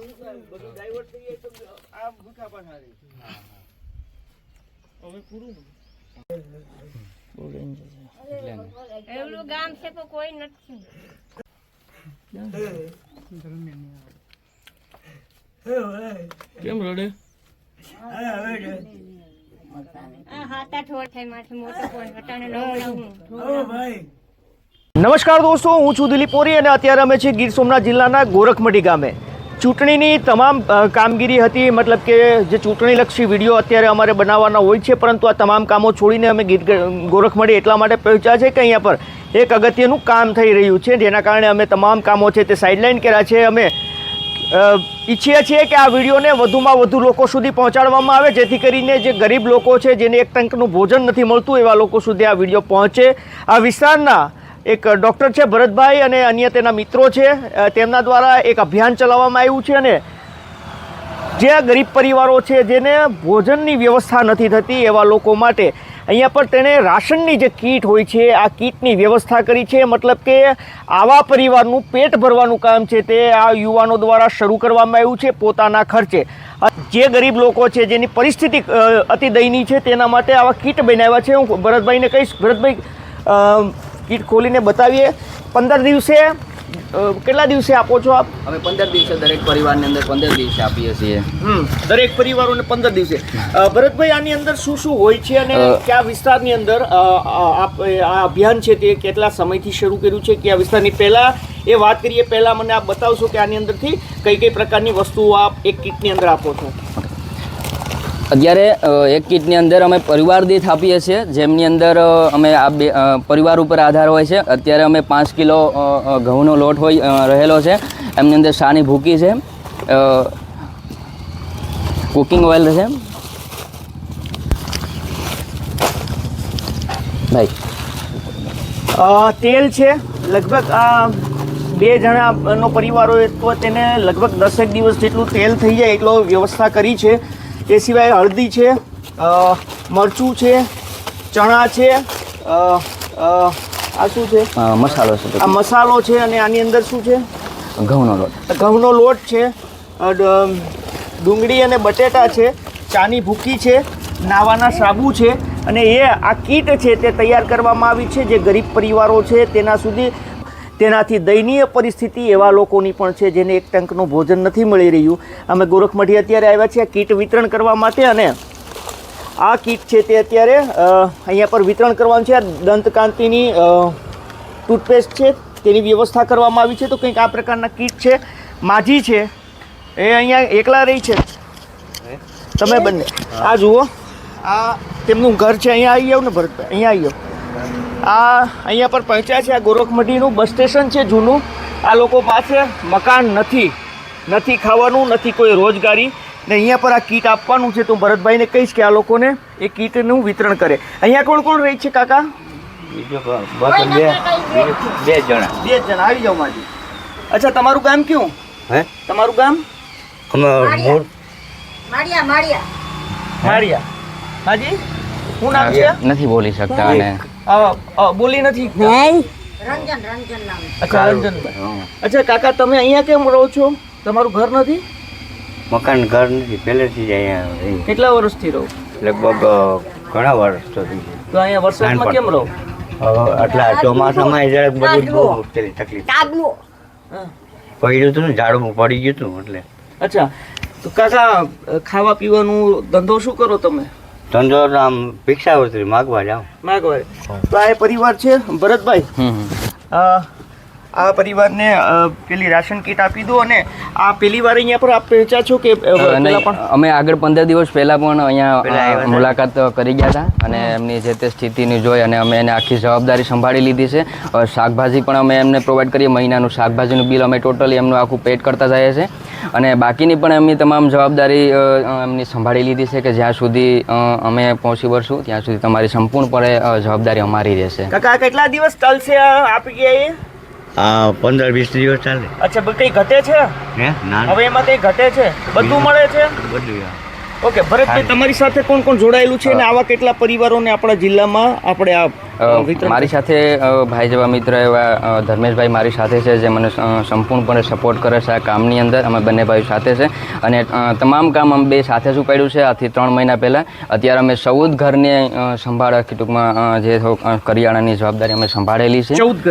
હું થાય? બધું divert થઈ જાય તો આ ભૂખા પાછા રહે. હવે પૂરું એવડું ગામ છે પણ કોઈ નથી. કેમ રડે? નમસ્કાર દોસ્તો હું છું દિલીપ પોરી અને અત્યારે અમે છીએ ગીર સોમનાથ જિલ્લાના ગોરખમઢી ગામે. ચૂંટણીની તમામ કામગીરી હતી. મતલબ કે જે ચૂંટણીલક્ષી વીડિયો અત્યારે અમારે બનાવવાના હોય છે, પરંતુ આ તમામ કામો છોડીને અમે ગીર ગોરખમડી એટલા માટે પહોંચ્યા છે કે અહીંયા પર એક અગત્યનું કામ થઈ રહ્યું છે, જેના કારણે અમે તમામ કામો છે તે સાઇડલાઇન કર્યા છે. અમે ઈચ્છીએ છીએ કે આ વિડીયોને વધુમાં વધુ લોકો સુધી પહોંચાડવામાં આવે, જેથી કરીને જે ગરીબ લોકો છે, જેને એક ટંકનું ભોજન નથી મળતું, એવા લોકો સુધી આ વીડિયો પહોંચે. આ વિસ્તારના એક ડૉક્ટર છે ભરતભાઈ અને અન્ય તેના મિત્રો છે. તેમના દ્વારા એક અભિયાન ચલાવવામાં આવ્યું છે અને જે ગરીબ પરિવારો છે જેને ભોજનની વ્યવસ્થા નથી થતી એવા લોકો માટે અહીંયા પર તેણે રાશનની જે કીટ હોય છે, આ કીટની વ્યવસ્થા કરી છે. મતલબ કે આવા પરિવારનું પેટ ભરવાનું કામ છે તે આ યુવાનો દ્વારા શરૂ કરવામાં આવ્યું છે પોતાના ખર્ચે. જે ગરીબ લોકો છે જેની પરિસ્થિતિ અતિ દયનીય છે તેના માટે આવા કીટ બનાવ્યા છે. હું ભરતભાઈને કહીશ. ભરતભાઈ કીટ ખોલીને બતાવીએ. પંદર દિવસે કેટલા દિવસે આપો છો આપ? અમે પંદર દિવસે દરેક પરિવારની અંદર પંદર દિવસે આપીએ છીએ. દરેક પરિવારોને પંદર દિવસે. ભરતભાઈ આની અંદર શું શું હોય છે અને કયા વિસ્તારની અંદર આપ આ અભિયાન છે તે કેટલા સમયથી શરૂ કર્યું છે કયા વિસ્તારની? પહેલાં એ વાત કરીએ પહેલાં મને આપ બતાવશો કે આની અંદરથી કઈ કઈ પ્રકારની વસ્તુઓ આપ એક કીટની અંદર આપો છો. અત્યારે એક કીટની અંદર અમે પરિવાર દીઠ આપીએ છીએ, જેમની અંદર અમે આ બે પરિવાર ઉપર આધાર હોય છે. અત્યારે અમે પાંચ કિલો ઘઉંનો લોટ હોય રહેલો છે. એમની અંદર શાની ભૂકી છે. કુકિંગ ઓઇલ છે. ભાઈ. તેલ છે. લગભગ આ બે જણાનો પરિવાર હોય તો તેને લગભગ દસેક દિવસ જેટલું તેલ થઈ જાય એટલો વ્યવસ્થા કરી છે. એ સિવાય હળદી છે મરચું છે ચણા છે આ શું છે? મસાલો છે આ મસાલો છે અને આની અંદર શું છે? ઘઉંનો લોટ. ઘઉંનો લોટ છે ડુંગળી અને બટેટા છે ચાની ભૂકી છે નાવાના સાબુ છે અને એ આ કીટ છે તે તૈયાર કરવામાં આવી છે જે ગરીબ પરિવારો છે તેના સુધી તેનાથી દયનીય પરિસ્થિતિ એવા લોકોની પણ છે જેને એક ટંકનું ભોજન નથી મળી રહ્યું. અમે ગોરખમઢી અત્યારે આવ્યા છીએ કીટ વિતરણ કરવા માટે અને આ કીટ છે તે અત્યારે અહીંયા પર વિતરણ કરવાનું છે. આ દંતકાંતિની ટૂથપેસ્ટ છે, તેની વ્યવસ્થા કરવામાં આવી છે. તો કંઈક આ પ્રકારના કીટ છે, માજી છે. એ અહીંયા એકલા રહી છે. તમે બંને. આ જુઓ. આ તેમનું ઘર છે, અહીંયા આવી જાવ ને ભરતભાઈ અહીંયા આવી જાવ આ અહીંયા પર પહોંચ્યા છે આ ગોરખમઢીનું બસ સ્ટેશન છે જૂનું. આ લોકો પાસે મકાન નથી. નથી ખાવાનું નથી કોઈ રોજગારી. ને અહીંયા પર આ કીટ આપવાનું છે તો ભરતભાઈને કહીશ કે આ લોકોને એ કીટનું વિતરણ કરે. અહીંયા કોણ કોણ રહે છે કાકા? બે જણા. બે જ જણા આવી જાઓ માજી. અચ્છા તમારું ગામ કયું? હે? તમારું ગામ? માળિયા. માળિયા માળિયા. માજી શું નામ છે? નથી બોલી શકતા અને બોલી નથી રંજન રંજન નામ. અચ્છા રંજનભાઈ અચ્છા કાકા તમે અહીંયા કેમ રહો છો? તમારું ઘર નથી? મકાન ઘર નથી પહેલેથી જ અહીંયા. કેટલા વર્ષથી રહો? લગભગ ઘણા વર્ષ સુધી તો અહીંયા વરસાદમાં કેમ રહો? આટલા ચોમાસામાં જરાક બધું બહુ મુશ્કેલી તકલીફ. પડ્યું હતું ને ઝાડું પડી ગયું હતું એટલે. અચ્છા. તો કાકા ખાવા પીવાનું ધંધો શું કરો તમે? ધંધો નામ આમ ભિક્ષાવૃત્તિ માગવા જાવ માગવા. તો આ એ પરિવાર છે ભરતભાઈ. આ પરિવારને પેલી રાશન કીટ આપી દો અને આ પેલી વાર અહીંયા પર આપ પહોંચ્યા છો કે અમે આગળ પંદર દિવસ પહેલાં પણ અહીંયા. મુલાકાત કરી ગયા હતા અને એમની જે તે સ્થિતિની જોઈ અને અમે એને આખી જવાબદારી સંભાળી લીધી છે. શાકભાજી પણ અમે એમને પ્રોવાઈડ કરીએ. મહિનાનું શાકભાજીનું બિલ અમે ટોટલી એમનું આખું પેડ કરતા જઈએ છીએ. અને બાકીની પણ એમની તમામ જવાબદારી એમની સંભાળી લીધી છે કે જ્યાં સુધી અમે પહોંચી વળશું ત્યાં સુધી તમારી સંપૂર્ણપણે જવાબદારી અમારી રહેશે. કાકા કેટલા દિવસ ચાલશે આપી ગયા હા પંદર વીસ દિવસ ચાલે. અચ્છા કઈ ઘટે છે? હે? ના. હવે એમાં કઈ ઘટે છે? બધું મળે છે? બધું ઓકે ભરતભાઈ તમારી સાથે કોણ કોણ જોડાયેલું છે અને આવા કેટલા પરિવારોને આપણા જિલ્લામાં આપણે આ મારી સાથે ભાઈ જેવા મિત્ર એવા ધર્મેશભાઈ મારી સાથે છે જે મને સંપૂર્ણપણે સપોર્ટ કરે છે આ કામની અંદર. અમે બંને ભાઈઓ સાથે છે. અને તમામ કામ અમે બે સાથે જ ઉપાડ્યું છે. આથી ત્રણ મહિના પહેલાં. અત્યારે અમે ચૌદ ઘરની સંભાળ આખી ટૂંકમાં જે કરિયાણાની જવાબદારી અમે સંભાળેલી છે. ચૌદ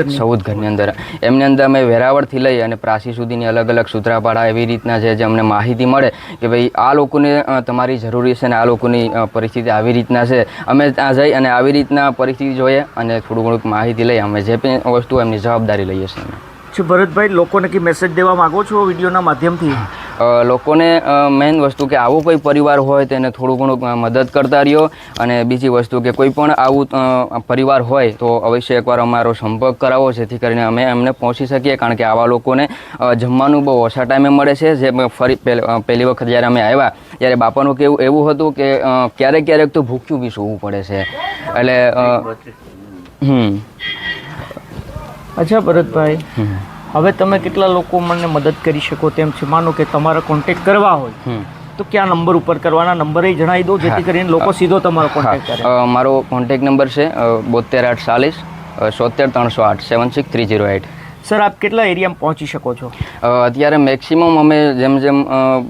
ઘરની? અંદર. એમની અંદર અમે વેરાવળથી લઈ અને પ્રાસી સુધીની અલગ અલગ સુત્રાપાડા એવી રીતના છે જે અમને માહિતી મળે કે ભાઈ આ લોકોને તમારી જરૂરી છે અને આ લોકોની પરિસ્થિતિ આવી રીતના છે. અમે ત્યાં જઈ અને આવી રીતના પરિસ્થિતિ જોઈએ અને થોડું ઘણું માહિતી લઈ અમે જે પણ વસ્તુ એમની જવાબદારી લઈએ છીએ શું ભરતભાઈ લોકોને કે મેસેજ દેવા માંગો છો વિડીયોના માધ્યમથી? લોકોને મેઇન વસ્તુ કે આવો કોઈ પરિવાર હોય તેને થોડું ઘણું મદદ કરતા રહ્યો અને બીજી વસ્તુ કે કોઈ પણ આવું પરિવાર હોય તો અવશ્ય એકવાર અમારો સંપર્ક કરાવો જેથી કરીને અમે એમને પહોંચી શકીએ કારણ કે આવા લોકોને જમવાનું બહુ ઓછા ટાઈમે મળે છે. જે ફરી પહેલ- વખત જ્યારે અમે આવ્યા ત્યારે બાપાનું કેવું એવું હતું કે ક્યારેક ક્યારેક તો ભૂખ્યું બી સૂવું પડે છે. એટલે અચ્છા ભરતભાઈ. હવે તમે કેટલા લોકો મને મદદ કરી શકો તેમ છે? માનો કે તમારા કોન્ટેક્ટ કરવા હોય તો ક્યાં નંબર ઉપર કરવાના? નંબરે જણાવી દો જેથી કરીને લોકો સીધો તમારો કોન્ટેક્ટ કરે. મારો કોન્ટેક નંબર છે બોતેર આઠ ચાલીસ સોતેર ત્રણસો આઠ seven six three zero eight sir આપ કેટલા એરિયામાં પહોંચી શકો છો? અત્યારે મેક્સિમમ અમે જેમ જેમ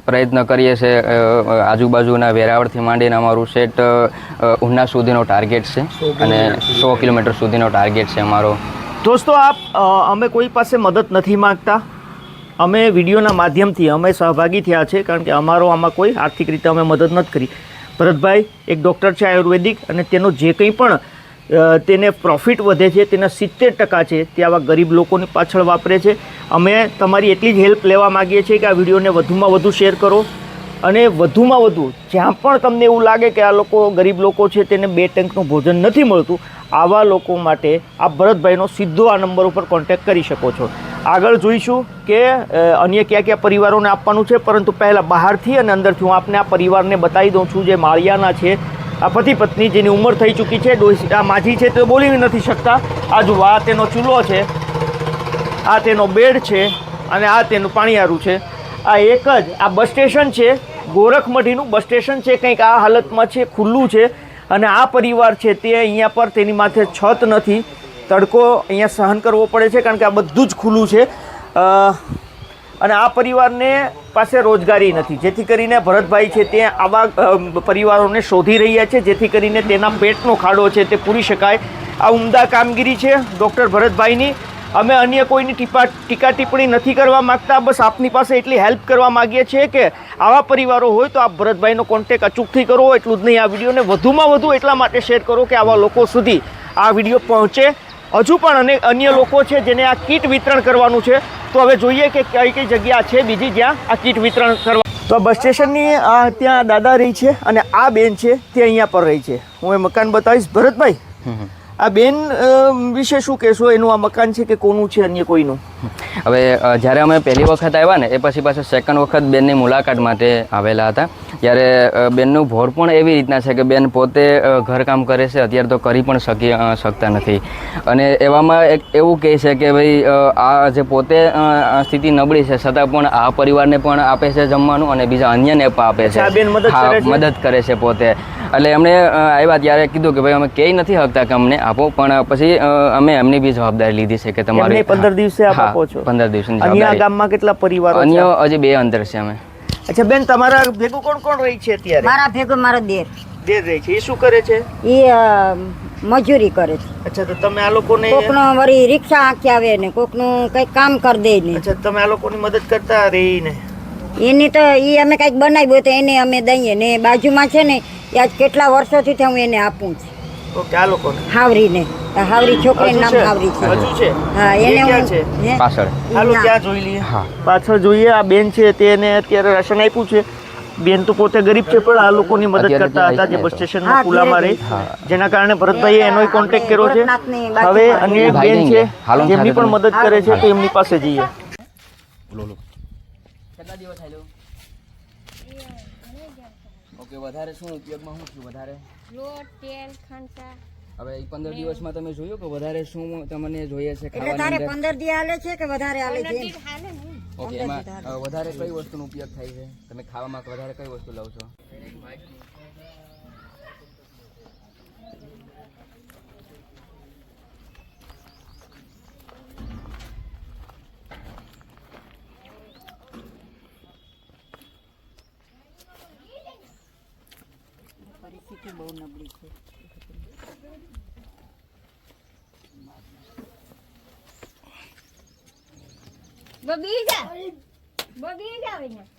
પ્રયત્ન કરીએ છીએ આજુબાજુના વેરાવળથી માંડીને અમારું સેટ ઉના સુધીનો ટાર્ગેટ છે અને સો કિલોમીટર સુધીનો ટાર્ગેટ છે અમારો. દોસ્તો આપ અમે કોઈ પાસે મદદ નથી માંગતા. અમે વિડીયોના માધ્યમથી અમે સહભાગી થયા છે કારણ કે અમારો આમાં કોઈ આર્થિક રીતે અમે મદદ નથી કરી. ભરતભાઈ એક ડૉક્ટર છે આયુર્વેદિક અને તેનો જે કંઈ પણ તેને પ્રોફિટ વધે છે, તેના સિત્તેર ટકા છે, તે આવા ગરીબ લોકોની પાછળ વાપરે છે. અમે તમારી એટલી જ હેલ્પ લેવા માગીએ છીએ કે આ વિડીયોને વધુમાં વધુ શેર કરો અને વધુમાં વધુ જ્યાં પણ તમને એવું લાગે કે આ લોકો ગરીબ લોકો છે, તેને બે ટેન્કનું ભોજન નથી મળતું, આવા લોકો માટે આ ભરતભાઈનો સીધો આ નંબર ઉપર કોન્ટેક્ટ કરી શકો છો. આગળ જોઈશું કે અન્ય કયા કયા પરિવારોને આપવાનું છે, પરંતુ પહેલાં બહારથી અને અંદરથી હું આપને આ પરિવારને બતાવી દઉં છું, જે માળિયાના છે આ પતિ પત્ની જેની ઉંમર થઈ ચૂકી છે ડોસી આ માજી છે તે બોલી નથી શકતા. આ જુઓ, આ તેનો ચૂલો છે, આ તેનો બેડ છે, અને આ તેનું પાણીયારું છે. આ એક જ, આ બસ સ્ટેશન છે, ગોરખમઢીનું બસ સ્ટેશન છે, કંઈક આ હાલતમાં છે, ખુલ્લું છે, અને આ પરિવાર છે તે અહીંયા પર તેની માથે છત નથી, તડકો અહીંયા સહન કરવો પડે છે, કારણ કે આ બધું જ ખુલ્લું છે. અને આ પરિવારને પાસે રોજગારી નથી. જેથી કરીને ભરતભાઈ છે તે આવા પરિવારોને શોધી રહ્યા છે. જેથી કરીને તેના પેટનો ખાડો છે તે પૂરી શકાય. આ ઉમદા કામગીરી છે ડૉક્ટર ભરતભાઈની. અમે અન્ય કોઈની ટીપા, ટીકા ટિપ્પણી નથી કરવા માગતા. બસ આપની પાસે એટલી હેલ્પ કરવા માગીએ છીએ કે આવા પરિવારો હોય તો આપ ભરતભાઈનો કોન્ટેક અચૂકથી કરો. એટલું જ નહીં, આ વિડીયોને વધુમાં વધુ એટલા માટે શેર કરો કે આવા લોકો સુધી આ વીડિયો પહોંચે. હજુ પણ અન્ય લોકો છે જેને આ કીટ વિતરણ કરવાનું છે. તો હવે જોઈએ કે કઈ કઈ જગ્યા છે બીજી જ્યાં આ કીટ વિતરણ કરવા તો બસ સ્ટેશનની આ ત્યાં દાદા રહી છે અને આ બેન છે તે અહીંયા પર રહી છે. હું એ મકાન બતાવીશ. ભરતભાઈ? આ બેન વિશે શું કહેશો? એનું આ મકાન છે કે કોનું છે અન્ય કોઈનું? હવે જ્યારે અમે પહેલી વખત આવ્યા ને એ પછી પાછા સેકન્ડ વખત બેનની મુલાકાત માટે આવેલા હતા. ત્યારે બેનનું ભોર પણ એવી રીતના છે કે બેન પોતે ઘરકામ કરે છે અત્યારે તો કરી પણ શકી શકતા નથી. અને એવામાં એક એવું કહે છે કે ભાઈ આ જે પોતે સ્થિતિ નબળી છે છતાં પણ આ પરિવારને પણ આપે છે જમવાનું અને બીજા અન્યને પણ આપે છે? મદદ કરે છે પોતે. એટલે એમણે અ, આવ્યા ત્યારે કીધું કે ભાઈ અમે કે નથી હકતા કે અમને આપો પણ પછી અમે એમની બી જવાબદારી લીધી છે કે તમારે પંદર દિવસે આપો છો? 15 દિવસની જવાબદારી. ગામમાં કેટલા પરિવારો અન્ય હજી બે અંતર છે અમે. અચ્છા બેન તમારા ભેગું કોણ કોણ રહી છે અત્યારે? મારા ભેગું મારો દેર. દેર રહી છે. એ શું કરે છે? એ મજૂરી કરે છે. અચ્છા તો તમે આ લોકોને કોકનો વળી રિક્ષા આખી આવે ને કોકનું કઈ કામ કરી દે ને. અચ્છા તમે આ લોકોની મદદ કરતા રહીને એની તો એ અમે કંઈક બનાવ્યું તો એને અમે દઈએ ને. બાજુમાં છે ને એ આજ કેટલા વર્ષોથી હું એને આપું છું. ઓકે આ લોકોને? હાવરીને. હાવરી છોકરીનું નામ હાવરી છે. હજુ છે? હા એ એને હું છે? પાછળ. હાલો. ત્યાં જોઈ લઈએ. હા. પાછળ જોઈએ આ બેન છે તેને અત્યારે રાશન આપ્યું છે. બેન તો પોતે ગરીબ છે પણ આ લોકોની મદદ કરતા હતા જે બસ સ્ટેશન સ્ટેશનમાં પુલા મારે. જેના કારણે ભરતભાઈએ એનો કોન્ટેક્ટ કર્યો છે. હવે અન્ય એક બેન છે જેમની પણ મદદ કરે છે તો એમની પાસે જઈએ. ઓકે વધારે શું ઉપયોગમાં શું થયું વધારે? લોટ તેલ ખાંચા હવે એ પંદર દિવસમાં તમે જોયું કે વધારે શું તમને જોઈએ છે એટલે તારે? પંદર દી હાલે છે કે વધારે હાલે છે ઓકે એમાં વધારે કઈ વસ્તુનો ઉપયોગ થાય છે? તમે ખાવામાં વધારે કઈ વસ્તુ લવ છો? બહુ નબળી છે. બબી જા. બબી જા અહીંયા